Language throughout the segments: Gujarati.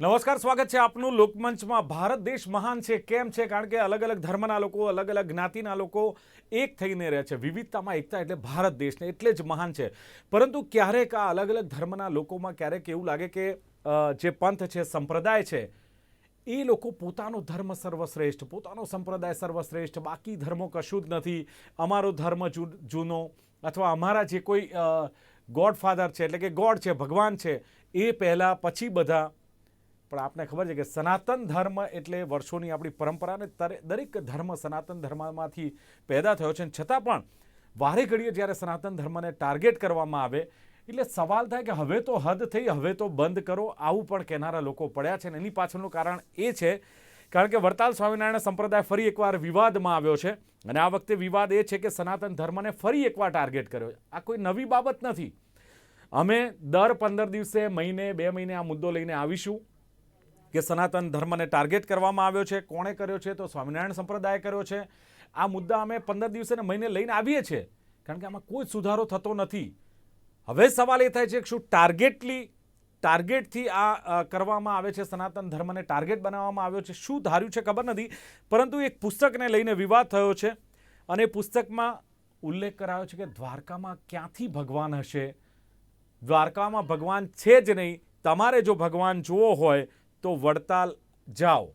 નમસ્કાર, સ્વાગત છે આપનું લોકમંચમાં. ભારત દેશ મહાન છે. કેમ છે? કારણ કે અલગ અલગ ધર્મના લોકો, અલગ અલગ જ્ઞાતિના લોકો એક થઈને રહે છે. વિવિધતામાં એકતા એટલે ભારત દેશને એટલે જ મહાન છે. પરંતુ ક્યારેક આ અલગ અલગ ધર્મના લોકોમાં ક્યારેક એવું લાગે કે જે પંથ છે, સંપ્રદાય છે, એ લોકો પોતાનો ધર્મ સર્વશ્રેષ્ઠ, પોતાનો સંપ્રદાય સર્વશ્રેષ્ઠ. બાકી ધર્મો કશું જ નથી. અમારો ધર્મ જૂનો અથવા અમારા જે કોઈ ગોડફાધર છે, એટલે કે ગોડ છે, ભગવાન છે, એ પહેલાં પછી બધા પણ આપને ખબર છે કે સનાતન ધર્મ એટલે વર્ષોની આપણી પરંપરા અને દરેક ધર્મ સનાતન ધર્મમાંથી પેદા થયો છે. છતાં પણ વારે ઘડીએ જ્યારે સનાતન ધર્મને ટાર્ગેટ કરવામાં આવે, એટલે સવાલ થાય કે હવે તો હદ થઈ, હવે તો બંધ કરો, આવું પણ કહેનારા લોકો પડ્યા છે. અને એની પાછળનું કારણ એ છે, કારણ કે વરતાલ સ્વામિનારાયણ સંપ્રદાય ફરી એકવાર વિવાદમાં આવ્યો છે. અને આ વખતે વિવાદ એ છે કે સનાતન ધર્મને ફરી એકવાર ટાર્ગેટ કર્યો છે. આ કોઈ નવી બાબત નથી. અમે દર પંદર દિવસે મહિને, બે મહિને આ મુદ્દો લઈને આવીશું. કે સનાતન ધર્મને ટાર્ગેટ કરવામાં આવ્યો છે, કોણે કર્યો છે, તો સ્વામિનારાયણ સંપ્રદાય કર્યો છે. આ મુદ્દા અમે પંદર દિવસે મહિને લઈને આવીએ છીએ, કારણ કે આમાં કોઈ સુધારો થતો નથી. હવે સવાલ એ થાય છે કે શું ટાર્ગેટલી, ટાર્ગેટથી આ કરવામાં આવે છે, સનાતન ધર્મને ટાર્ગેટ બનાવવામાં આવ્યો છે, શું ધાર્યું છે ખબર નથી, પરંતુ એક પુસ્તકને લઈને વિવાદ થયો છે. અને પુસ્તકમાં ઉલ્લેખ કરાયો છે કે દ્વારકામાં ક્યાંથી ભગવાન હશે? દ્વારકામાં ભગવાન છે જ નહીં. તમારે જો ભગવાન જુઓ હોય તો વડતાલ જાઓ.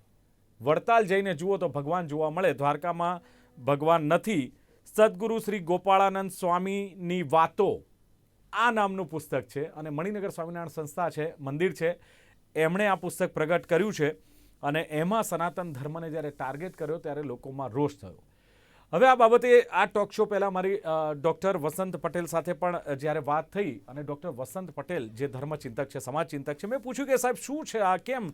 વડતાલ જઈને જુઓ તો ભગવાન જોવા મળે. દ્વારકામાં ભગવાન નથી. સદગુરુ શ્રી ગોપાળાનંદ સ્વામીની વાતો આ નામનું પુસ્તક છે અને મણિનગર સ્વામિનારાયણ સંસ્થા છે, મંદિર છે. એમણે આ પુસ્તક પ્રગટ કર્યું છે અને એમાં સનાતન ધર્મને જ્યારે ટાર્ગેટ કર્યો ત્યારે લોકોમાં રોષ થયો. હવે આ બાબતે આ ટોક શો પહેલાં મારી ડૉક્ટર વસંત પટેલ સાથે પણ જ્યારે વાત થઈ અને ડૉક્ટર વસંત પટેલ જે ધર્મચિંતક છે સમાજ ચિંતક છે, મેં પૂછ્યું કે સાહેબ શું છે, આ કેમ?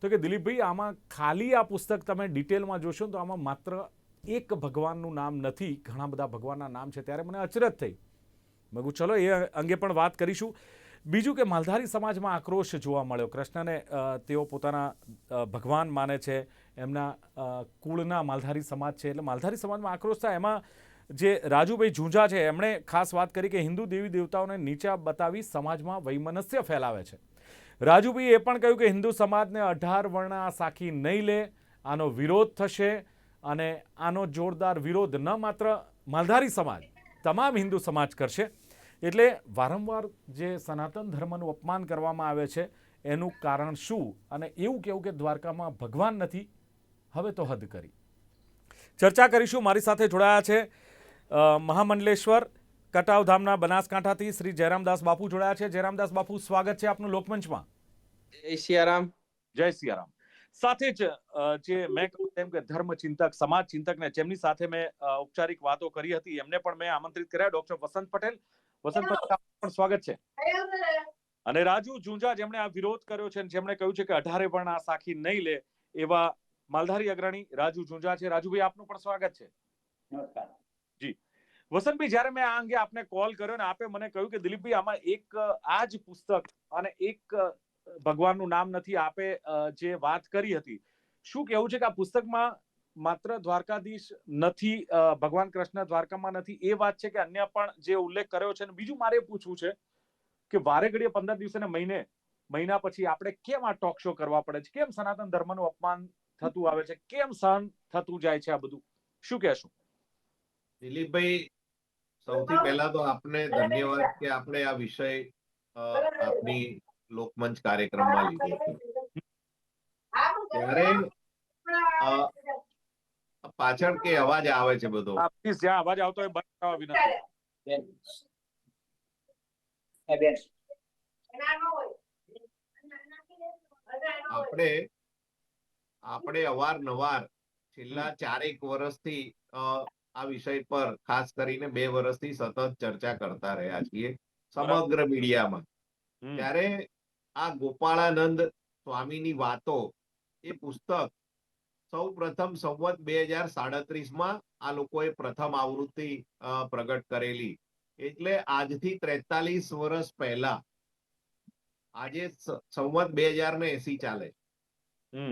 તો કે દિલીપભાઈ, આમાં ખાલી આ પુસ્તક તમે ડિટેલમાં જોશો તો આમાં માત્ર એક ભગવાનનું નામ નથી, ઘણા બધા ભગવાનના નામ છે. ત્યારે મને અચરજ થઈ. મેં ચલો, એ અંગે પણ વાત કરીશું. બીજું કે માલધારી સમાજમાં આક્રોશ જોવા મળ્યો. કૃષ્ણને તેઓ પોતાના ભગવાન માને છે. એમના કુળના માલધારી સમાજ છે. એટલે માલધારી સમાજમાં આક્રોશ થાય. એમાં જે રાજુભાઈ ઝુંઝા છે, એમણે ખાસ વાત કરી કે હિન્દુ દેવી દેવતાઓને નીચા બતાવી સમાજમાં વૈમનસ્ય ફેલાવે છે. રાજુભાઈ એ પણ કહ્યું કે હિન્દુ સમાજને અઢાર વર્ણ આ સાખી નહીં લે. આનો વિરોધ થશે અને આનો જોરદાર વિરોધ ન માત્ર માલધારી સમાજ, તમામ હિન્દુ સમાજ કરશે. એટલે વારંવાર જે સનાતન ધર્મનું અપમાન કરવામાં આવે છે એનું કારણ શું? અને એવું કેવું કે દ્વારકામાં ભગવાન નથી? હવે તો હદ કરી. ચર્ચા કરીશું. મારી સાથે જોડાયા છે મહામંડલેશ્વર કટાવધામના બનાસકાંઠાથી શ્રી જયરામદાસ બાપુ જોડાયા છે. જયરામદાસ બાપુ સ્વાગત છે આપનું લોકમંચમાં. જય સિયારામ. જય સિયારામ. સાથે જ જે મેં કહ્યું તેમ કે ધર્મ ચિંતક સમાજ ચિંતક ને જેમની સાથે મેં ઔપચારિક વાતો કરી હતી એમને પણ મેં આમંત્રિત કર્યા. ડોક્ટર વસંત પટેલ વસંત પણ સ્વાગત છે. અને રાજુ ઝુંઝા જેમણે આ વિરોધ કર્યો છે જેમણે કહ્યું છે કે અઢારે પણ આ સાખી નહીં લે એવા માલધારી અગ્રણી રાજુ ઝુંઝા છે. રાજુભાઈ આપનું પણ સ્વાગત છે. વસંતભાઈ જયારે મેં આ અંગે આપને કોલ કર્યો ને આપે મને કહ્યું કે દિલીપભાઈ આમાં એક આ જ પુસ્તક અને એક ભગવાનનું નામ નથી આપે જે વાત કરી હતી. શું કેવું છે કે આ પુસ્તકમાં માત્ર દ્વારકાધીશ નથી ભગવાન કૃષ્ણ દ્વારકામાં નથી. એ વાત છે કે અન્ય પણ જે ઉલ્લેખ કર્યો છે બીજું મારે પૂછવું છે કે વારે ઘડીએ પંદર દિવસે ને મહિને, મહિના પછી આપણે કેમ આ ટોક શો કરવા પડે છે? કેમ સનાતન ધર્મનું અપમાન થતું આવે છે? કેમ સહન થતું જાય છે આ બધું? શું કહેશું? દિલીપભાઈ, સૌથી પહેલા તો આપને ધન્યવાદ કે આપણે આ વિષય આપની લોકમંચ કાર્યક્રમમાં લીધો છે. ત્યારે પાછળ કે અવાજ આવે છે બધો? પ્લીઝ જ્યાં અવાજ આવતો હોય બંધ કરવા વિનંતી. આપણે આપણે અવારનવાર છેલ્લા ચારેક વર્ષથી આ વિષય પર ખાસ કરીને બે વર્ષથી સતત ચર્ચા કરતા રહ્યા છીએ સમગ્ર મીડિયામાં. ત્યારે આ ગોપાળાનંદ સ્વામીની વાતો એ પુસ્તક સૌ પ્રથમ સંવત બે હજાર સાડત્રીસમાં આ લોકોએ પ્રથમ આવૃત્તિ પ્રગટ કરેલી. એટલે આજથી ત્રેતાલીસ વર્ષ પહેલા આજે સંવત બે હજાર ને એસી ચાલે.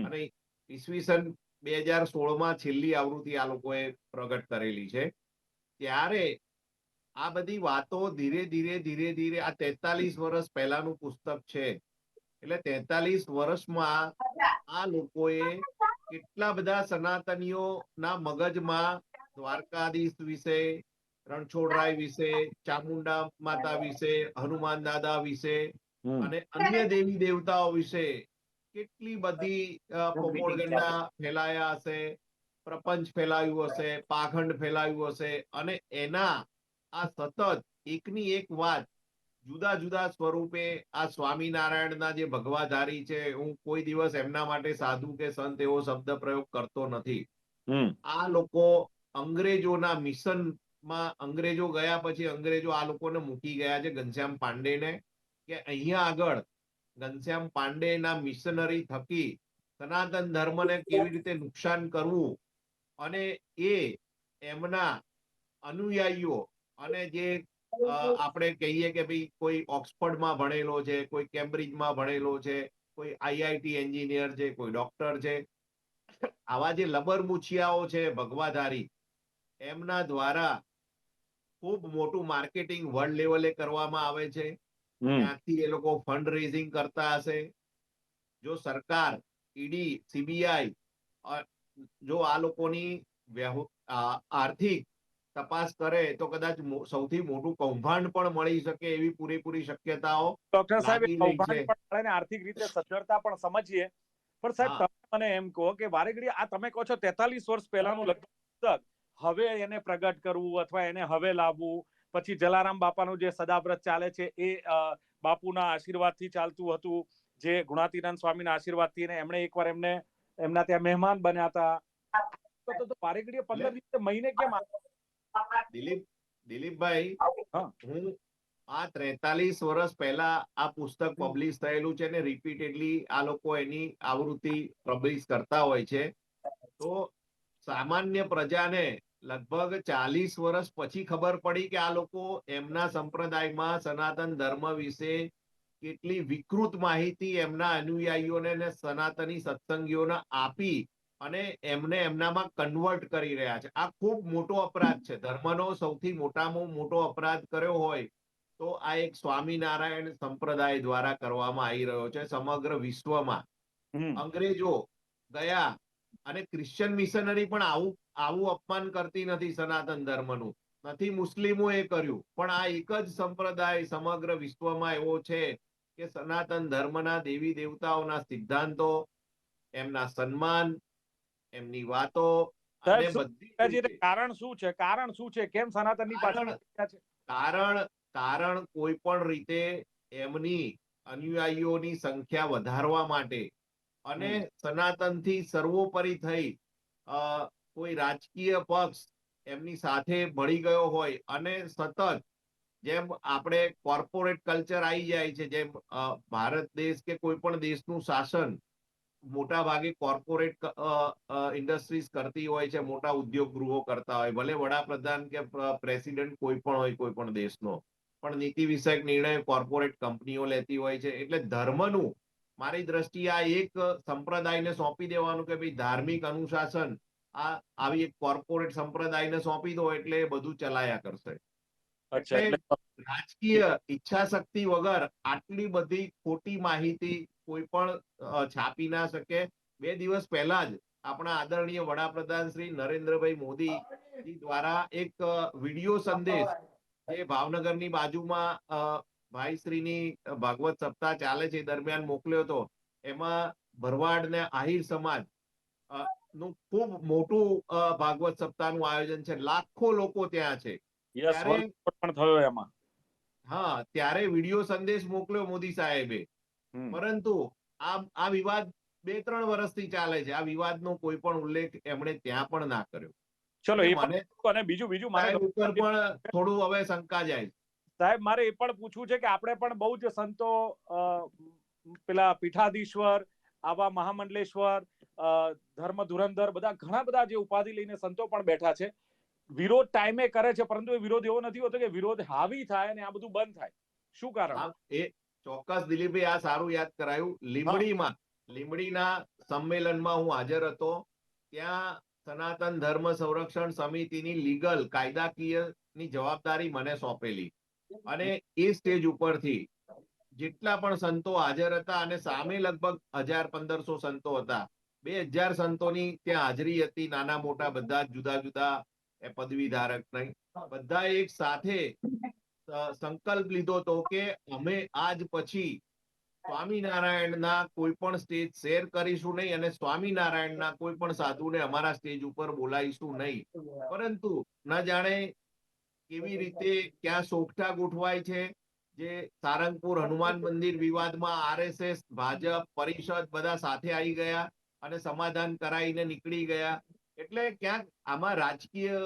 અને ઈસવીસન બે હજાર સોળમાં છેલ્લી આવૃત્તિ આ લોકોએ પ્રગટ કરેલી છે. ત્યારે આ બધી વાતો ધીરે ધીરે ધીરે ધીરે આ તેતાલીસ વર્ષ પહેલાનું પુસ્તક છે. એટલે તેતાલીસ વર્ષમાં આ લોકોએ કેટલા બધા સનાતનીઓના મગજમાં દ્વારકાધીશ વિશે રણછોડરાય વિશે ચામુંડા માતા વિશે હનુમાન દાદા વિશે અને અન્ય દેવી દેવતાઓ વિશે કેટલી બધી પોપોળગંડા ફેલાયા હશે પ્રપંચ ફેલાયું હશે પાખંડ ફેલાયું હશે અને એના આ સતત એકની એક વાત જુદા જુદા સ્વરૂપે આ સ્વામિનારાયણના જે ભગવાધારી છે હું કોઈ દિવસ એમના માટે સાધુ કે સંત એવો શબ્દ પ્રયોગ કરતો નથી. આ લોકો અંગ્રેજોના મિશનમાં અંગ્રેજો ગયા પછી અંગ્રેજો આ લોકોને મૂકી ગયા છે ઘનશ્યામ પાંડેને કે અહીંયા આગળ ઘનશ્યામ પાંડેના મિશનરી થકી સનાતન ધર્મને કેવી રીતે નુકસાન કરવું અને એ એમના અનુયાયીઓ અને જે આપણે કહીએ કે ભાઈ કોઈ ઓક્સફર્ડમાં ભણેલો છે કોઈ કેમ્બ્રિજમાં ભણેલો છે કોઈ આઈઆઈટી એન્જિનિયર છે કોઈ ડોક્ટર છે. આવા જે લબરમુછિયાઓ છે ભગવાધારી એમના દ્વારા ખૂબ મોટું માર્કેટિંગ વર્લ્ડ લેવલે કરવામાં આવે છે. ત્યાંથી એ લોકો ફંડ રેઝિંગ કરતા હશે. જો સરકાર ઈડી સીબીઆઈ જો આ લોકોની આર્થિક તપાસ કરે તો કદાચ સૌથી મોટું કૌભાંડ પણ મળી શકે એવી પૂરેપૂરી શક્યતાઓ ડોક્ટર સાહેબ કૌભાંડ પણ આર્થિક રીતે સદ્ધરતા પણ સમજીએ. પણ સાહેબ તમે મને એમ કહો કે વારેઘડી આ તમે કહો છો તેતાલીસ વર્ષ પહેલાનું લગભગ હવે એને પ્રગટ કરવું અથવા એને હવે લાવવું પછી જલારામ બાપાનું જે સદાવ્રત ચાલે છે એ બાપુના આશીર્વાદથી ચાલતું હતું જે ગુણાતીનંદ સ્વામીના આશીર્વાદથી એમણે એકવાર એમને એમના ત્યાં મહેમાન બન્યા હતા. તો તો- તો વારે પંદર દિવસે મહિને કેમ દિલીપ દિલીપભાઈ હા. આ ત્રેતાલીસ વર્ષ પહેલા આ પુસ્તક પબ્લિશ થયેલું છે ને રિપીટેડલી આ લોકો એની આવૃત્તિ પબ્લિશ કરતા હોય છે તો સામાન્ય પ્રજાને લગભગ ચાલીસ વર્ષ પછી ખબર પડી કે આ લોકો એમના સંપ્રદાયમાં સનાતન ધર્મ વિશે કેટલી વિકૃત માહિતી એમના અનુયાયીઓને ને સનાતની સત્સંગીઓને આપી અને એમને એમનામાં કન્વર્ટ કરી રહ્યા છે. આ ખૂબ મોટો અપરાધ છે. ધર્મનો સૌથી મોટામાં મોટો અપરાધ કર્યો હોય તો આ એક સ્વામિનારાયણ સંપ્રદાય દ્વારા કરવામાં આવી રહ્યો છે સમગ્ર વિશ્વમાં. અંગ્રેજો ગયા અને ક્રિશ્ચિયન મિશનરી પણ આવું આવું અપમાન કરતી નથી સનાતન ધર્મનું. નથી મુસ્લિમો એ કર્યું. પણ આ એક જ સંપ્રદાય સમગ્ર વિશ્વમાં એવો છે કે સનાતન ધર્મના દેવી દેવતાઓના સિદ્ધાંતો એમના સન્માન એમની વાતો કારણ શું છે? કારણ શું છે? કેમ સનાતનની પાછળ કારણ- કારણ કોઈ પણ રીતે એમની અનુયાયીઓની સંખ્યા વધારવા માટે અને સનાતનથી સર્વોપરી થઈ કોઈ રાજકીય પક્ષ એમની સાથે ભળી ગયો હોય અને સતત જેમ આપણે કોર્પોરેટ કલ્ચર આવી જાય છે જેમ ભારત દેશ કે કોઈ પણ દેશનું શાસન મોટા ભાગે કોર્પોરેટ ઇન્ડસ્ટ્રીઝ કરતી હોય છે મોટા ઉદ્યોગ ગૃહો કરતા હોય. ભલે વડાપ્રધાન કે પ્રેસિડેન્ટ કોઈ પણ હોય કોઈ પણ દેશનો. પણ નીતિ વિષયક નિર્ણય કોર્પોરેટ કંપનીઓ લેતી હોય છે. એટલે ધર્મનું મારી દ્રષ્ટિએ આ એક સંપ્રદાયને સોંપી દેવાનું કે ભાઈ ધાર્મિક અનુશાસન આ આવી એક કોર્પોરેટ સંપ્રદાયને સોંપી દો એટલે એ બધું ચલાયા કરશે. રાજકીય ઈચ્છા શક્તિ વગર આટલી બધી ખોટી માહિતી કોઈ પણ છાપી ના શકે. બે દિવસ પહેલા જ આપણા આદરણીય વડાપ્રધાન શ્રી નરેન્દ્રભાઈ મોદી દ્વારા એક વીડિયો સંદેશ જે ભાવનગરની બાજુમાં ભાઈશ્રીની ભાગવત સપ્તાહ ચાલે છે દરમિયાન મોકલ્યો હતો. એમાં ભરવાડ ને આહિર સમાજનું ખૂબ મોટું ભાગવત સપ્તાહનું આયોજન છે. લાખો લોકો ત્યાં છે. પણ થયો એમાં. હા ત્યારે વીડિયો સંદેશ મોકલ્યો મોદી સાહેબે. પરંતુ આ આ વિવાદ બે ત્રણ વર્ષથી ચાલે છે. આ વિવાદનો કોઈ પણ ઉલ્લેખ એમણે ત્યાં પણ ના કર્યો. ચલો એ અને બીજું બીજું મારે ઉપર પણ થોડું હવે શંકા જાય સાહેબ મારે એ પણ પૂછવું છે કે આપણે પણ બહુ જ સંતો પેલા પીઠાધીશ્વર આવા મહામંડલેશ્વર ધર્મ ધુરંધર બધા ઘણા બધા જે ઉપાધિ લઈને સંતો પણ બેઠા છે. વિરોધ ટાઈમે કરે છે પરંતુ એ વિરોધ એવો નથી હોતો કે વિરોધ હાવી થાય અને આ બધું બંધ થાય. શું કારણ? ચોક્કસ દિલીપભાઈ આ સારું યાદ કરાયું. લીમડીમાં લીમડીના સંમેલનમાં હું હાજર હતો. ત્યાં સનાતન ધર્મ સંરક્ષણ સમિતિની લીગલ કાયદાકીયની જવાબદારી મને સોંપેલી. અને એ સ્ટેજ ઉપરથી જેટલા પણ સંતો હાજર હતા અને સામે લગભગ હજાર પંદરસો સંતો હતા. બે હજાર સંતોની ત્યાં હાજરી હતી. નાના મોટા બધા જુદા જુદા એ પદવી ધારક નહીં. બધા એક સાથે સંકલ્પ લીધો હતો કે અમે આજ પછી સ્વામિનારાયણના કોઈ પણ સ્ટેજ શેર કરીશું નહીં અને સ્વામિનારાયણના કોઈ પણ સાધુને અમારા સ્ટેજ ઉપર બોલાવીશું નહીં. પરંતુ ન જાણે કેવી રીતે ક્યાં સોગઠા ગોઠવાય છે, જે સારંગપુર હનુમાન મંદિર વિવાદમાં આરએસએસ, ભાજપ, પરિષદ બધા સાથે આવી ગયા અને સમાધાન કરાવીને નીકળી ગયા. એટલે ક્યાંક આમાં રાજકીય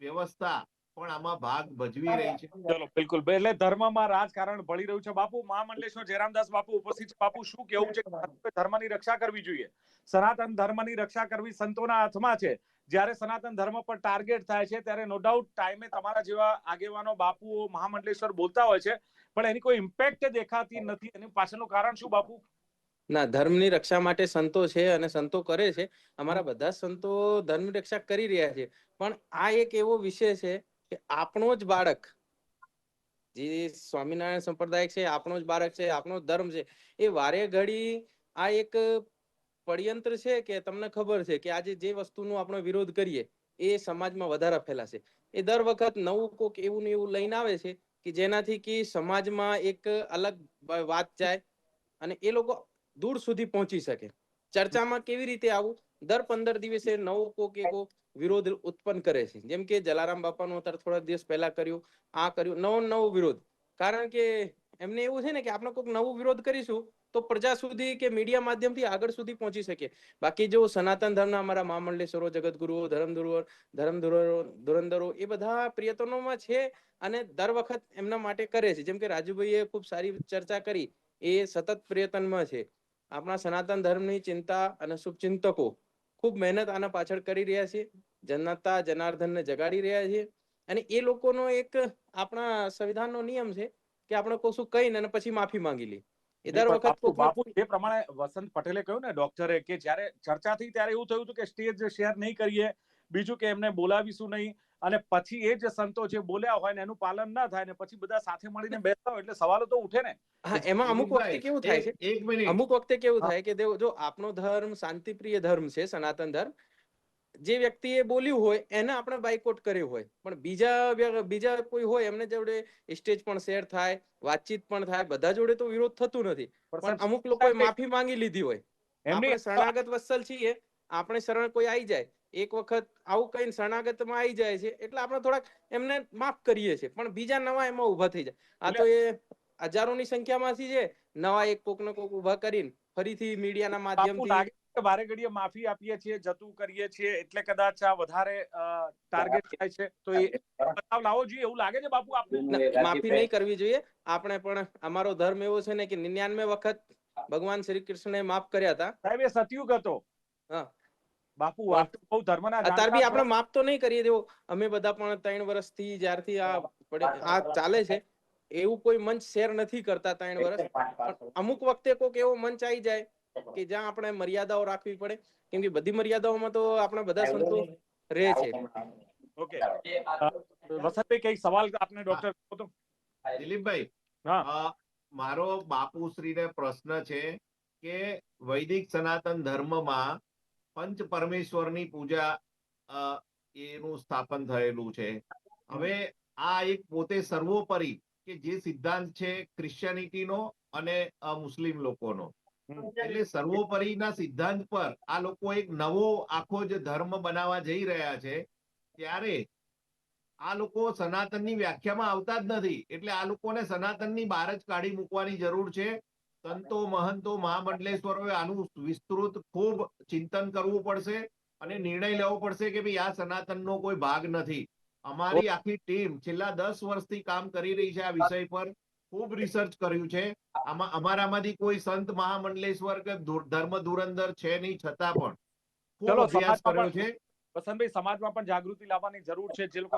વ્યવસ્થા પણ આમાં ભાગ ભજવી રહી છે. ચલો બિલકુલ. એટલે ધર્મમાં રાજકારણ ભળી રહ્યું છે. બાપુ મહામંડલેશ્વર જયરામદાસ બાપુ ઉપસ્થિત બાપુ શું કેવું છે? ધર્મની રક્ષા કરવી જોઈએ. સનાતન ધર્મની રક્ષા કરવી સંતોના હાથમાં છે. જ્યારે સનાતન ધર્મ પર ટાર્ગેટ થાય છે ત્યારે નો ડાઉટ ટાઈમે તમારા જેવા આગેવાનો બાપુઓ મહામંડલેશ્વર બોલતા હોય છે. પણ એની કોઈ ઇમ્પેક્ટ દેખાતી નથી. એની પાછળનું કારણ શું બાપુ? ના ધર્મની રક્ષા માટે સંતો છે અને સંતો કરે છે. અમારા બધા સંતો ધર્મની રક્ષા કરી રહ્યા છે. પણ આ એક એવો વિષય છે કે આપણો જ બાળક, જે સ્વામિનારાયણ સંપ્રદાય છે, આપણો જ બાળક છે, આપણો ધર્મ છે, એ વારે ઘડી આ એક પડયંત્ર છે કે તમને ખબર છે કે આજે જે વસ્તુનો આપણે વિરોધ કરીએ, એ સમાજમાં વધારે ફેલાશે. એ દર વખત નવું કોક એવું ને એવું લઈને આવે છે કે જેનાથી કે સમાજમાં એક અલગ વાત જાય અને એ લોકો દૂર સુધી પહોંચી શકે. ચર્ચામાં કેવી રીતે આવું? દર પંદર દિવસે નવો કોક એવો વિરોધ ઉત્પન્ન કરે છે. જેમ કે જલારામ બાપાનું અત્યારે થોડા દિવસ પહેલા કર્યું, આ કર્યું, નવો નવો વિરોધ. કારણ કે એમને એવું છે ને કે આપણે કોઈક નવું વિરોધ કરીશું, તો પ્રજા સુધી કે મીડિયા માધ્યમથી આગળ સુધી પહોંચી શકે. બાકી જો સનાતન ધર્મના અમારા મહામંડલેશ્વરો જગતગુરુઓ ધર્મધુરો ધર્મધુરો, ધુરંધરો, એ બધા પ્રિયતનોમાં છે અને દર વખત એમના માટે કરે છે. જેમ કે રાજુભાઈએ ખૂબ સારી ચર્ચા કરી, એ સતત પ્રયત્નમાં છે. આપણા સનાતન ધર્મની ચિંતા અને શુભચિંતકો ખૂબ મહેનત આના પાછળ કરી રહ્યા છે જનતા જનાર્દનને જગાડી રહ્યા છે અને એ લોકોનો એક આપણા સંવિધાનનો નિયમ છે કે આપણે કશું કહીને અને પછી માફી માંગી લે એ દર વખત જે પ્રમાણે વસંત પટેલે કહ્યું ને ડોક્ટરે કે જ્યારે ચર્ચા થઈ ત્યારે એવું થયું હતું કે સ્ટેજ શેર નહીં કરીએ બીજું કે એમને બોલાવીશું નહીં. અને પછી એ જે સંતો જે બોલ્યા હોય ને એનું પાલન ના થાય ને પછી બધા સાથે મળીને બેસતા હોય એટલે સવાલો તો ઉઠે ને. હા એમાં અમુક વખતે કેવું થાય છે? એક- મિનિટ. અમુક વખતે કેવું થાય કે દેવ- જો આપનો ધર્મ શાંતિપ્રિય ધર્મ છે સનાતન ધર્મ જે વ્યક્તિએ બોલ્યું હોય એને આપણે બાયકોટ કર્યો હોય. પણ બીજા બીજા કોઈ હોય એમને જોડે સ્ટેજ પણ શેર થાય વાતચીત પણ થાય બધા જોડે તો વિરોધ થતું નથી. પણ અમુક લોકોએ માફી માંગી લીધી હોય. એમની શરણાગત વત્સલ છીએ આપણે શરણ કોઈ આવી જાય એક વખત આવું કઈ શરણાગતમાં આવી જાય છે એટલે આપણે થોડાક એમને માફ કરીએ છીએ પણ બીજા નવા એમાં ઊભા થઈ જાય. આ તો એ હજારોની સંખ્યામાંથી છે નવા એક કોક ને કોક ઊભા કરીને ફરીથી મીડિયાના માધ્યમથી વારે ઘડીએ માફી આપીએ છીએ જતું કરીએ છીએ એટલે કદાચ આ વધારે ટાર્ગેટ થાય છે તો એ બતાવ લાવો જોઈએ એવું લાગે છે બાપુ આપને? માફી નહીં કરવી જોઈએ આપણે પણ અમારો ધર્મ એવો છે ને કે નિન્યાનવે વખત ભગવાન શ્રી કૃષ્ણએ માફ કર્યા હતા. સાહેબ એ સતયુગ હતો. હા. બાપુ વાત તો બહુ ધર્મના અત્યારે બી આપણે માફ તો નહીં કરીએ. દેવો અમે બધા પણ ત્રણ વર્ષથી જ્યારથી આ પડે આ ચાલે છે એવું કોઈ મંચ શેર નથી કરતા ત્રણ વર્ષ અમુક વખતે કોઈક એવો મંચ આવી જાય કે જ્યાં આપણે મર્યાદાઓ રાખવી પડે. કેમ કે બધી મર્યાદાઓમાં તો આપણે બધા સંતો રહે છે. ઓકે. વસંતભાઈ કઈ સવાલ આપને ડોક્ટર તો? દિલીપભાઈ હા. મારો બાપુશ્રીને પ્રશ્ન છે કે વૈદિક સનાતન ધર્મમાં પંચ પરમેશ્વરની પૂજા એનું સ્થાપન થયેલું છે. હવે આ એક પોતે સર્વોપરી કે જે સિદ્ધાંત છે ક્રિશ્ચિયાનિટીનો અને મુસ્લિમ લોકોનો. એટલે સર્વોપરીના સિદ્ધાંત પર આ લોકો એક નવો આખો જ ધર્મ બનાવવા જઈ રહ્યા છે. ત્યારે આ લોકો સનાતનની વ્યાખ્યામાં આવતા જ નથી. એટલે આ લોકોને સનાતનની બહાર જ કાઢી મૂકવાની જરૂર છે. સંતો મહંતો મહામંડલેશ્વરોએ આનું વિસ્તૃત ખૂબ ચિંતન કરવું પડશે અને નિર્ણય લેવો પડશે કે ભાઈ આ સનાતનનો કોઈ ભાગ નથી. અમારી આખી ટીમ છેલ્લા દસ વર્ષથી કામ કરી રહી છે આ વિષય પર. ખૂબ રિસર્ચ કર્યું છે. આમાં અમારામાંથી કોઈ સંત મહામંડલેશ્વર કે ધર્મ ધુરંધર છે નહીં છતાં પણ. ખૂબ અભ્યાસ કર્યો છે. વસંતભાઈ સમાજમાં પણ જાગૃતિ લાવવાની જરૂર છે. જે લોકો.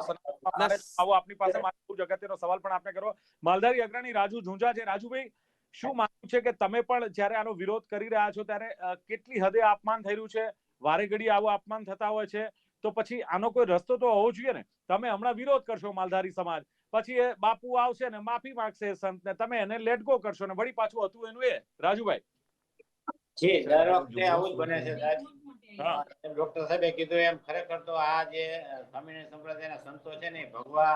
આવો આપની પાસે જગતનો સવાલ પણ આપને કરો માલધારી અગ્રણી રાજુ ઝુંઝા છે. રાજુભાઈ શું માનવું છે કે તમે પણ જ્યારે આનો વિરોધ કરી રહ્યા છો ત્યારે કેટલી હદે અપમાન થઈ રહ્યું છે? વારે ઘડી આવું અપમાન થતા હોય છે. તો પછી આનો કોઈ રસ્તો તો હોવો જોઈએ ને? તમે હમણાં વિરોધ કરશો માલધારી સમાજ. પછી એ બાપુ આવશે ને માફી માંગશે સંતને તમે એને લેટ ગો કરશો ને. વળી પાછું હતું એનું એ. રાજુભાઈ. જી દર વખતે આવું જ બને છે ડોક્ટર સાહેબે કીધું એમ ખરેખર તો આ જે સ્વામિનારાયણ સંપ્રદાયના સંતો છે ને ભગવા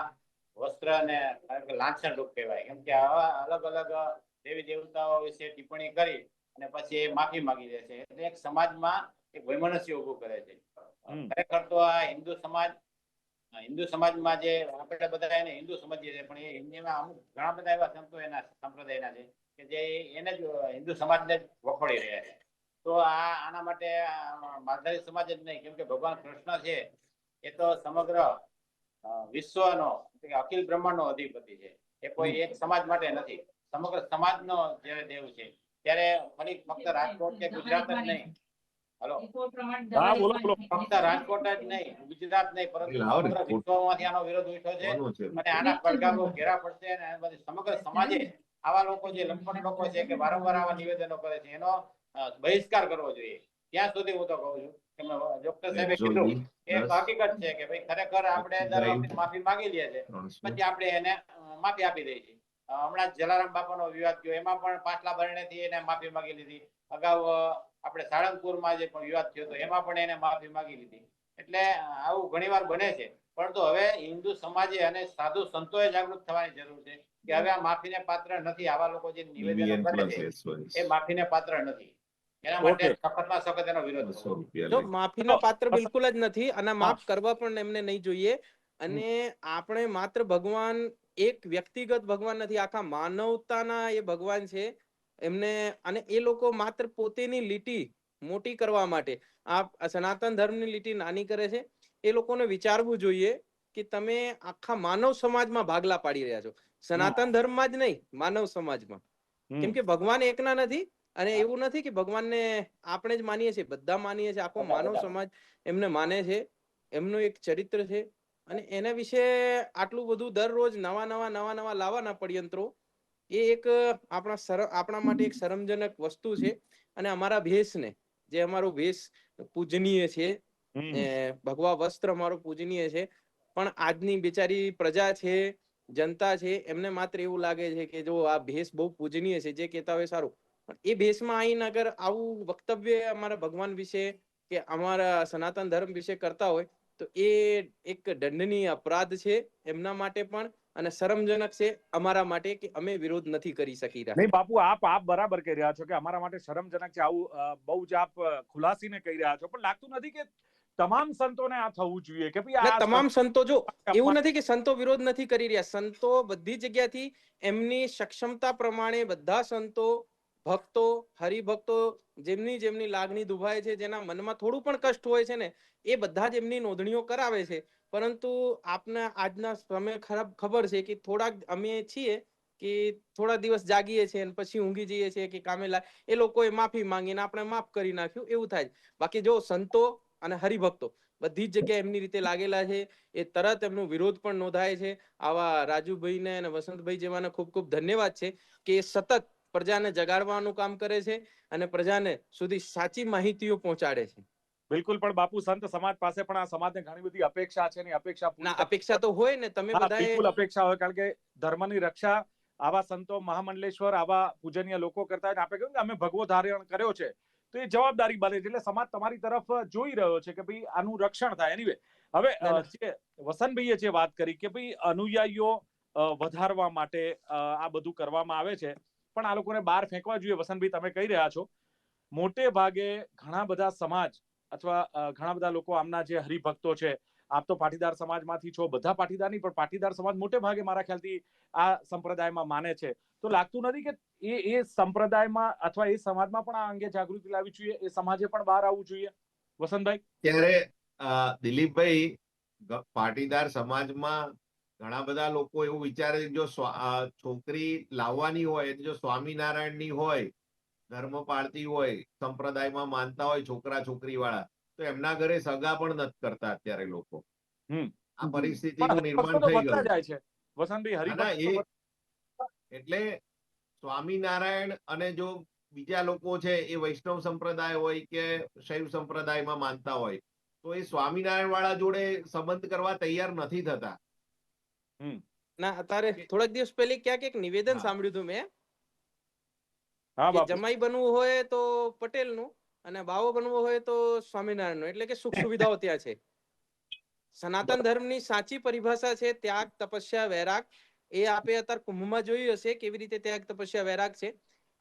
વસ્ત્ર અને ખરેખર લાંછન રૂપ કહેવાય. કેમ કે આવા અલગ અલગ દેવી દેવતાઓ વિશે ટિપ્પણી કરી અને પછી એ માફી માંગી દે છે. એટલે એક સમાજમાં એક વૈમનસ્ય ઉભું કરે છે. ખરેખર તો આ હિન્દુ સમાજ હિન્દુ સમાજમાં જે આપણે બધા એને હિન્દુ સમજીએ છીએ પણ એ હિન્દીમાં અમુક ઘણા બધા એવા સંતો એના સંપ્રદાયના છે કે જે એને જ હિન્દુ સમાજને જ વખોડી રહ્યા છે. તો આ આના માટે માલધારી સમાજ જ નહીં કેમ કે ભગવાન કૃષ્ણ છે એ તો સમગ્ર વિશ્વનો અખિલ બ્રહ્માંડનો અધિપતિ છે. એ કોઈ એક સમાજ માટે નથી. સમગ્ર સમાજનો જે દેવ છે. ત્યારે ફરી ફક્ત રાજકોટ કે ગુજરાત જ નહીં. હલો. હા બોલો બોલો. ફક્ત રાજકોટ જ નહીં ગુજરાત નહીં પરંતુ સમગ્ર વિશ્વમાંથી આનો વિરોધ ઉઠ્યો છે. અને આના પડઘા ઘેરા પડશે અને બધી સમગ્ર સમાજે આવા લોકો જે લંપટ લોકો છે કે વારંવાર આવા નિવેદનો કરે છે એનો બહિષ્કાર કરવો જોઈએ. ત્યાં સુધી હું તો કહું છું કે ડોક્ટર સાહેબે કીધું એ હકીકત છે કે ભાઈ ખરેખર આપણે દર માફી માંગી લઈએ છે પછી આપણે એને માફી આપી દઈએ છીએ. હમણાં જલારામ બાપાનો વિવાદ થયો. એમાં પણ પાછલા ભરણેથી એને માફી માંગી લીધી. અગાઉ આપણે સાળંગપુરમાં જે પણ વિવાદ થયો હતો એમાં પણ એને માફી માંગી લીધી. એટલે આવું ઘણીવાર બને છે. પરંતુ હવે હિન્દુ સમાજે અને સાધુ સંતોએ જાગૃત થવાની જરૂર છે કે હવે આ માફીને પાત્ર નથી. આવા લોકો જે નિવેદન કરે છે એ માફીને પાત્ર નથી. માફીના પાત્ર બિલકુલ જ નથી અને માફ કરવા પણ એમને નહીં જોઈએ. અને આપણે માત્ર ભગવાન એક વ્યક્તિગત ભગવાન નથી આખા માનવતાના એ ભગવાન છે. એમને અને એ લોકો માત્ર પોતેની લીટી મોટી કરવા માટે આ સનાતન ધર્મની લીટી નાની કરે છે. એ લોકોને વિચારવું જોઈએ કે તમે આખા માનવ સમાજમાં ભાગલા પાડી રહ્યા છો. સનાતન ધર્મમાં જ નહીં માનવ સમાજમાં. કેમ કે ભગવાન એકના નથી અને એવું નથી કે ભગવાનને આપણે જ માનીએ છીએ. બધા માનીએ છીએ. આખો માનવ સમાજ એમને માને છે. એમનું એક ચરિત્ર છે. અને એના વિશે આટલું બધું દરરોજ નવા નવા નવા નવા લાવવાના પડયંત્રો એ એક આપણા આપણા માટે એક શરમજનક વસ્તુ છે. અને અમારા ભેષને જે અમારો ભેષ પૂજનીય છે ભગવા વસ્ત્ર અમારો પૂજનીય છે. પણ આજની બિચારી પ્રજા છે જનતા છે એમને માત્ર એવું લાગે છે કે જો આ ભેષ બહુ પૂજનીય છે જે કહેતા હોય સારું. પણ એ ભેષમાં આવીને અગર આવું વક્તવ્ય અમારા ભગવાન વિશે કે અમારા સનાતન ધર્મ વિશે કરતા હોય તો એ એક દંડનીય અપરાધ છે એમના માટે પણ અને શરમજનક છે અમારા માટે કે અમે વિરોધ નથી કરી શકી રહ્યા નહીં બાપુ આપ આપ બરાબર કહી રહ્યા છો કે અમારા માટે શરમજનક છે આવું બહુ જ આપ ખુલાસીને કહી રહ્યા છો. પણ લાગતું નથી કે તમામ સંતોને આ થવું જોઈએ કે ભાઈ આ તમામ સંતો જો એવું નથી કે સંતો વિરોધ નથી કરી રહ્યા. સંતો બધી જગ્યાથી એમની સક્ષમતા પ્રમાણે બધા સંતો ભક્તો, હરિભક્તો જેમની જેમની લાગણી દુભાય છે, જેના મનમાં થોડું પણ કષ્ટ હોય છે ને, એ બધા જ એમની નોંધણીઓ કરાવે છે. પરંતુ આપને આજના સમય ખરાબ ખબર છે કે થોડાક અમે છીએ કે થોડા દિવસ જાગીએ છીએ અને પછી ઊંઘી જઈએ છીએ કે કામે એ લોકોએ માફી માંગીને આપણે માફ કરી નાખ્યું, એવું થાય બાકી જો સંતો અને હરિભક્તો બધી જ જગ્યાએ એમની રીતે લાગેલા છે, એ તરત એમનો વિરોધ પણ નોંધાય છે. આવા રાજુભાઈને અને વસંતભાઈ જેવાને ખૂબ ખૂબ ધન્યવાદ છે કે સતત પ્રજાને જગાડવાનું કામ કરે છે અને પ્રજાને સુધી સાચી માહિતીઓ પહોંચાડે છે. બિલકુલ પણ બાપુ સંત સમાજ પાસે પણ આ સમાજને ઘણી બધી અપેક્ષા છે ને અપેક્ષા ના અપેક્ષા તો હોય ને તમે બધા બિલકુલ અપેક્ષા હોય કારણ કે ધર્મની રક્ષા આવા સંતો મહામંડલેશ્વર આવા પૂજનીય લોકો કરતા હોય આપણે કહ્યું કે અમે ભગવો ધારણ કર્યો છે તો એ જવાબદારી બને છે. એટલે સમાજ તમારી તરફ જોઈ રહ્યો છે કે ભાઈ આનું રક્ષણ થાય. એનીવે હવે વસંતભાઈએ જે વાત કરી કે ભાઈ અનુયાયીઓ વધારવા માટે આ બધું કરવામાં આવે છે પણ આ લોકોને બહાર ફેંકવા જોઈએ. વસંતભાઈ, તમે કહી રહ્યા છો. મોટે ભાગે ઘણા બધા સમાજ અથવા ઘણા બધા લોકો આમના જે હરિભક્તો છે, આપ તો પાટીદાર સમાજમાંથી છો, બધા પાટીદાર નહીં, પણ પાટીદાર સમાજ મોટે ભાગે મારા ખ્યાલથી આ સંપ્રદાયમાં માને છે. તો લાગતું નથી કે એ એ સંપ્રદાયમાં અથવા એ સમાજમાં પણ આ અંગે જાગૃતિ લાવવી જોઈએ? એ સમાજે પણ બહાર આવવું જોઈએ? વસંતભાઈ? ત્યારે દિલીપભાઈ પાટીદાર સમાજમાં ઘણા બધા લોકો એવું વિચારે છે જો છોકરી લાવવાની હોય જો સ્વામિનારાયણની હોય ધર્મ પાળતી હોય સંપ્રદાયમાં માનતા હોય છોકરા છોકરી વાળા તો એમના ઘરે સગા પણ નથી કરતા અત્યારે લોકો. આ પરિસ્થિતિનું નિર્માણ થઈ ગયું. છે. વસંતભાઈ એટલે સ્વામિનારાયણ અને જો બીજા લોકો છે એ વૈષ્ણવ સંપ્રદાય હોય કે શૈવ સંપ્રદાયમાં માનતા હોય તો એ સ્વામિનારાયણ વાળા જોડે સંબંધ કરવા તૈયાર નથી થતા. ના અત્યારે થોડાક દિવસ પહેલી ક્યાંક એક નિવેદન સાંભળ્યું હતું મેં. હા કે બાપુ. જમાઈ બનવું હોય તો પટેલનું અને બાવો બનવો હોય તો સ્વામિનારાયણનું. એટલે કે સુખ સુવિધાઓ ત્યાં છે. સનાતન ધર્મની સાચી પરિભાષા છે ત્યાગ તપસ્યા વૈરાગ. એ આપે અત્યારે કુંભમાં જોયું હશે કેવી રીતે ત્યાગ તપસ્યા વૈરાગ છે.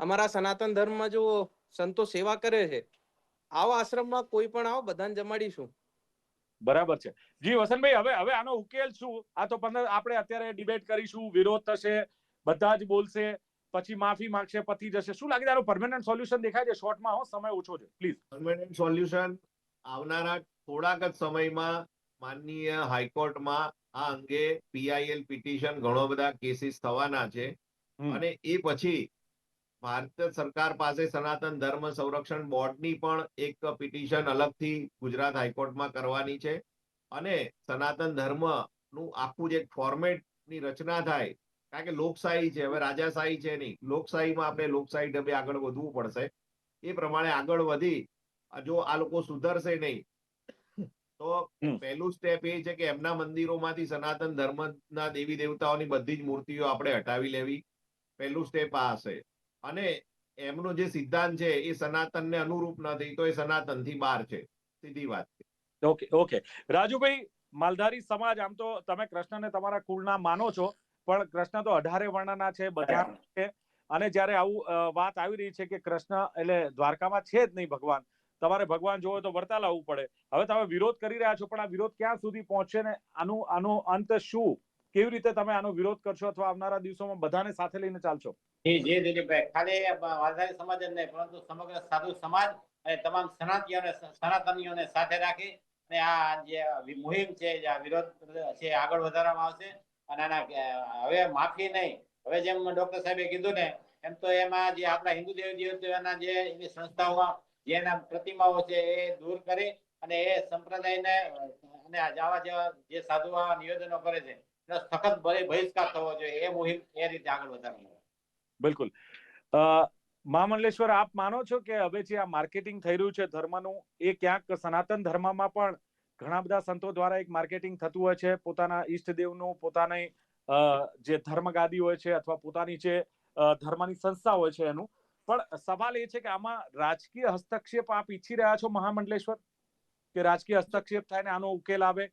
અમારા સનાતન ધર્મમાં જો સંતો સેવા કરે છે આવો આશ્રમમાં કોઈ પણ આવો બધાને જમાડીશું. બરાબર છે. જી વસંતભાઈ હવે હવે આનો ઉકેલ શું? આ તો પંદર આપણે અત્યારે ડિબેટ કરીશું વિરોધ થશે બધા જ બોલશે પછી માફી માંગશે પતી જશે. શું લાગે આનું પરમેનન્ટ સોલ્યુશન દેખાય છે? શોર્ટમાં હો સમય ઓછો છે. પ્લીઝ પરમેનન્ટ સોલ્યુશન આવનારા થોડાક જ સમયમાં માનનીય હાઈકોર્ટમાં આ અંગે પીઆઈએલ પિટિશન ઘણો બધા કેસીસ થવાના છે. અને એ પછી ભારત સરકાર પાસે સનાતન ધર્મ સંરક્ષણ બોર્ડની પણ એક પિટિશન અલગથી ગુજરાત હાઈકોર્ટમાં કરવાની છે. અને સનાતન ધર્મનું આખું જે ફોર્મેટની રચના થાય કારણ કે લોકશાહી છે હવે રાજાશાહી છે નહીં. લોકશાહીમાં આપણે લોકશાહી ઢબે આગળ વધવું પડશે. એ પ્રમાણે આગળ વધી જો આ લોકો સુધરશે નહીં તો. પહેલું સ્ટેપ એ છે કે એમના મંદિરોમાંથી સનાતન ધર્મના દેવી દેવતાઓની બધી જ મૂર્તિઓ આપણે હટાવી લેવી. પહેલું સ્ટેપ આ હશે. અને એમનો જે સિદ્ધાંત છે એ સનાતનને અનુરૂપ નથી, તો એ સનાતનથી બહાર છે. સીધી વાત ઓકે ઓકે. રાજુભાઈ, માલધારી સમાજ, આમ તો તમે કૃષ્ણને તમારા કુળના માનો છો, પણ કૃષ્ણ તો અઢારે વર્ણના છે, બધા છે. અને જ્યારે આવું વાત આવી રહી છે કે કૃષ્ણ એટલે દ્વારકામાં છે જ નહીં ભગવાન. તમારે ભગવાન જોવો તો વર્તા લાવવું પડે. હવે તમે વિરોધ કરી રહ્યા છો, પણ આ વિરોધ ક્યાં સુધી પહોંચશે ને? આનું, આનો અંત શું? કેવી રીતે તમે આનો વિરોધ કરશો અથવા આવનારા દિવસોમાં બધાને સાથે લઈને ચાલશો? જી જી દિલીપભાઈ, ખાલી વાલધારી સમાજ જ નહીં, પરંતુ સમગ્ર સાધુ સમાજ અને તમામ સનાતીઓને સનાતનીઓને સાથે રાખી અને આ જે મુહિમ છે, જે વિરોધ છે, આગળ વધારવામાં આવશે. અને આના હવે માફી નહીં. હવે જેમ ડોક્ટર સાહેબે કીધું ને, એમ તો એમાં જે આપણા હિન્દુ દેવી દેવતાઓના જે એની સંસ્થાઓમાં જે એના પ્રતિમાઓ છે, એ દૂર કરી અને એ સંપ્રદાયને, અને આવા જેવા જે સાધુ આવા નિવેદનો કરે છે, એનો સખત બહિ- બહિષ્કાર થવો જોઈએ. એ મુહિમ એ રીતે આગળ વધારવાની બિલકુલ. મહામંડલેશ્વર, આપ માનો છો કે હવે જે આ માર્કેટિંગ થઈ રહ્યું છે ધર્મનું, એ ક્યાંક સનાતન ધર્મમાં પણ ઘણા બધા સંતો દ્વારા એક માર્કેટિંગ થતું હોય છે? પોતાના ઈષ્ટદેવનું પોતાની જે ધર્મગાદી હોય છે અથવા પોતાની જે ધર્મની સંસ્થા હોય છે એનું. પણ સવાલ એ છે કે આમાં રાજકીય હસ્તક્ષેપ આપ ઈચ્છી રહ્યા છો મહામંડલેશ્વર? કે રાજકીય હસ્તક્ષેપ થાય ને આનો ઉકેલ આવે?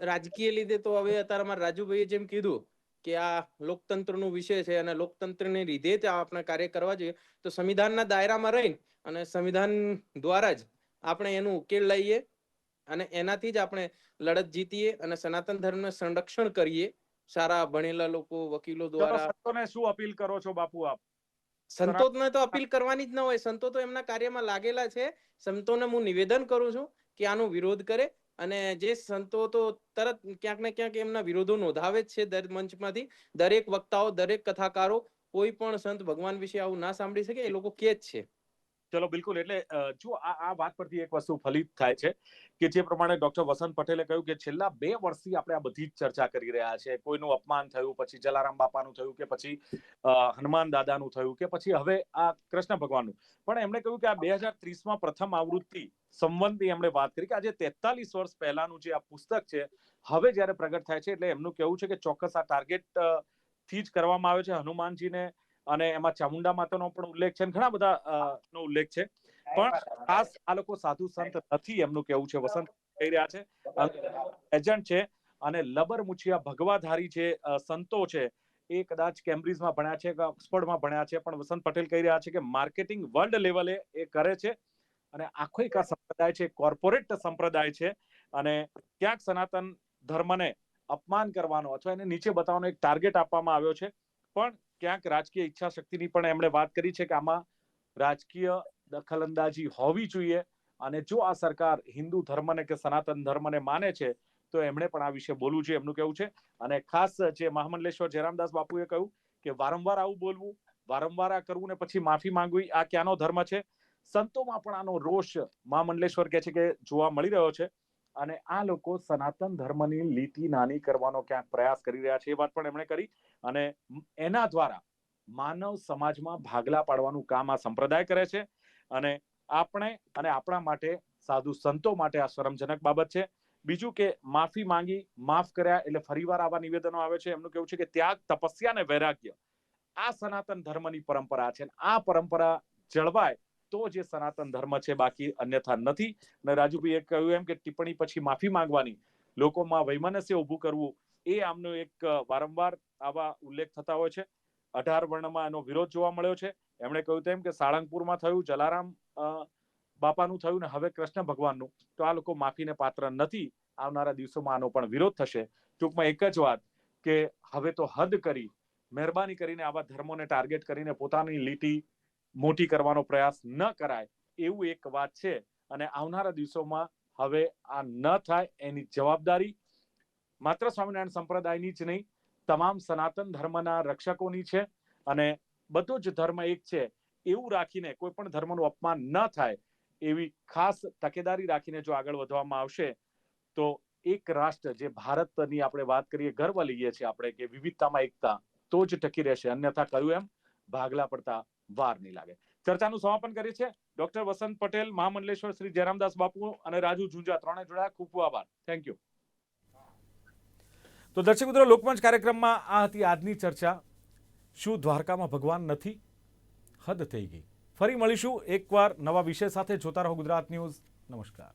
રાજકીય લીધે તો હવે અત્યારે અમારા રાજુભાઈએ જેમ કીધું કે આ લોકતંત્રનો વિષય છે અને લોકતંત્રને લીધે જ આપણે કાર્ય કરવા જોઈએ તો સંવિધાનના દાયરામાં રહીને અને સંવિધાન દ્વારા જ આપણે એનું ઉકેલ લઈએ અને એનાથી જ આપણે લડત જીતીએ અને સનાતન ધર્મને સંરક્ષણ કરીએ. સારા ભણેલા લોકો વકીલો દ્વારા સંતોને શું અપીલ કરો છો બાપુ આપ? સંતોને તો અપીલ કરવાની જ ન હોય. સંતો તો એમના કાર્યમાં લાગેલા છે. સંતોને હું નિવેદન કરું છું કે આનો વિરોધ કરે અને જે સંતો તો તરત ક્યાંક ને ક્યાંક એમના વિરોધો નોંધાવે જ છે દર મંચમાંથી. દરેક વક્તાઓ, દરેક કથાકારો કોઈ પણ સંત ભગવાન વિશે આવું ના સાંભળી શકે, એ લોકો કે જ છે. ચલો, બિલકુલ. એટલે જો આ આ વાત પરથી એક વસ્તુ ફલિત થાય છે કે જે પ્રમાણે ડોક્ટર વસંત પટેલે કહ્યું કે છેલ્લા બે વર્ષથી આપણે આ બધી જ ચર્ચા કરી રહ્યા છે. કોઈનું અપમાન થયું, પછી જલારામ બાપાનું થયું કે પછી હનુમાન દાદાનું થયું કે પછી હવે આ કૃષ્ણ ભગવાનનું. પણ એમણે કહ્યું કે આ બે હજાર ત્રીસમાં પ્રથમ આવૃત્તિ સંબંધી એમણે વાત કરી કે આજે તેતાલીસ વર્ષ પહેલાનું જે આ પુસ્તક છે, હવે જ્યારે પ્રગટ થાય છે, એટલે એમનું કહેવું છે કે ચોક્કસ આ ટાર્ગેટથી જ કરવામાં આવે છે હનુમાનજીને. અને એમાં ચામુંડા માતાનો પણ ઉલ્લેખ છે ઘણા બધા નો ઉલ્લેખ છે. પણ ખાસ આ લોકો સાધુ સંત નથી એમનું કેવું છે વસંત કહી રહ્યા છે. એજન્ટ છે અને લબર મુછિયા ભગવાધારી જે સંતો છે એ કદાચ કેમ્બ્રિજમાં ભણ્યા છે કે ઓક્સફર્ડમાં ભણ્યા છે પણ વસંત પટેલ કહી રહ્યા છે કે માર્કેટિંગ વર્લ્ડ લેવલે એ કરે છે અને આખો એક આ સંપ્રદાય છે કોર્પોરેટ સંપ્રદાય છે અને ક્યાંક સનાતન ધર્મને અપમાન કરવાનો અથવા એને નીચે બતાવવાનો એક ટાર્ગેટ આપવામાં આવ્યો છે. પણ ક્યાંક રાજકીય ઈચ્છા શક્તિની પણ એમણે વાત કરી છે કે આમાં રાજકીય દખલઅંદાજી હોવી જોઈએ. અને જો આ સરકાર હિન્દુ ધર્મને કે સનાતન ધર્મને માને છે, તો એમણે પણ આ વિશે બોલવું જોઈએ એમનું કહેવું છે. અને ખાસ જે મહામંડલેશ્વર જયરામદાસ બાપુએ કહ્યું કે વારંવાર આવું બોલવું, વારંવાર આ કરવું ને પછી માફી માંગવી, આ ક્યાંનો ધર્મ છે? સંતોમાં પણ આનો રોષ મહામંડલેશ્વર કહે છે કે જોવા મળી રહ્યો છે. અને આ લોકો સનાતન ધર્મની લીટી નાની કરવાનો ક્યાંક પ્રયાસ કરી રહ્યા છે એ વાત પણ એમણે કરી. અને એના દ્વારા માનવ સમાજમાં ભાગલા પાડવાનું કામ આ સંપ્રદાય કરે છે. અને આપણે અને આપણા માટે સાધુ સંતો માટે આ શરમજનક બાબત છે. બીજું કે માફી માંગી, માફ કર્યા એટલે ફરીવાર આવા નિવેદનો આવે છે. એમનું કેવું છે કે ત્યાગ, તપસ્યા અને વૈરાગ્ય આ સનાતન ધર્મની પરંપરા છે. આ પરંપરા જળવાય તો જે સનાતન ધર્મ છે બાકી અન્યથા નથી. અને રાજુભાઈએ કહ્યું એમ કે ટિપ્પણી પછી માફી માંગવાની. લોકોમાં વૈમનસ્ય ઊભું કરવું એ આમનો એક વારંવાર આવા ઉલ્લેખ થતા હોય છે. અઢાર વર્ણમાં એનો વિરોધ જોવા મળ્યો છે. એમણે કહ્યું તેમ કે સાળંગપુરમાં થયું, જલારામ બાપાનું થયું ને હવે કૃષ્ણ ભગવાનનું. તો આ લોકો માફીને પાત્ર નથી. આવનારા દિવસોમાં આનો પણ વિરોધ થશે. ટૂંકમાં એક જ વાત કે હવે તો હદ કરી, મહેરબાની કરીને આવા ધર્મોને ટાર્ગેટ કરીને પોતાની લીટી મોટી કરવાનો પ્રયાસ ન કરાય. એવું એક વાત છે. અને આવનારા દિવસોમાં હવે આ ન થાય એની જવાબદારી માત્ર સ્વામિનારાયણ સંપ્રદાયની જ નહીં, તમામ સનાતન ધર્મના રક્ષકોની છે અને બધો જ ધર્મ એક છે. એવું રાખીને કોઈ પણ ધર્મનું અપમાન ન થાય એવી ખાસ તકેદારી રાખીને જો આગળ વધવામાં આવશે, તો એક રાષ્ટ્ર જે ભારતની આપણે વાત કરીએ, ગર્વ લઈએ છીએ આપણે કે વિવિધતામાં એકતા તો જ ટકી રહેશે. અન્યથા કહ્યું એમ, ભાગલા પડતા વાર નહીં લાગે. ચર્ચાનું સમાપન કરીએ છીએ. ડોક્ટર વસંત પટેલ, મહામંડલેશ્વર શ્રી જયરામદાસ બાપુ અને રાજુ ઝુંઝા ત્રણે જોડાયા. ખૂબ આભાર. થેન્ક યુ તો દર્શક મિત્રો, લોકમંચ કાર્યક્રમમાં આ હતી આજની ચર્ચા. શું દ્વારકામાં ભગવાન નથી? હદ થઈ ગઈ. ફરી મળીશું એકવાર નવા વિષય સાથે. જોતા રહો ગુજરાત ન્યૂઝ. નમસ્કાર.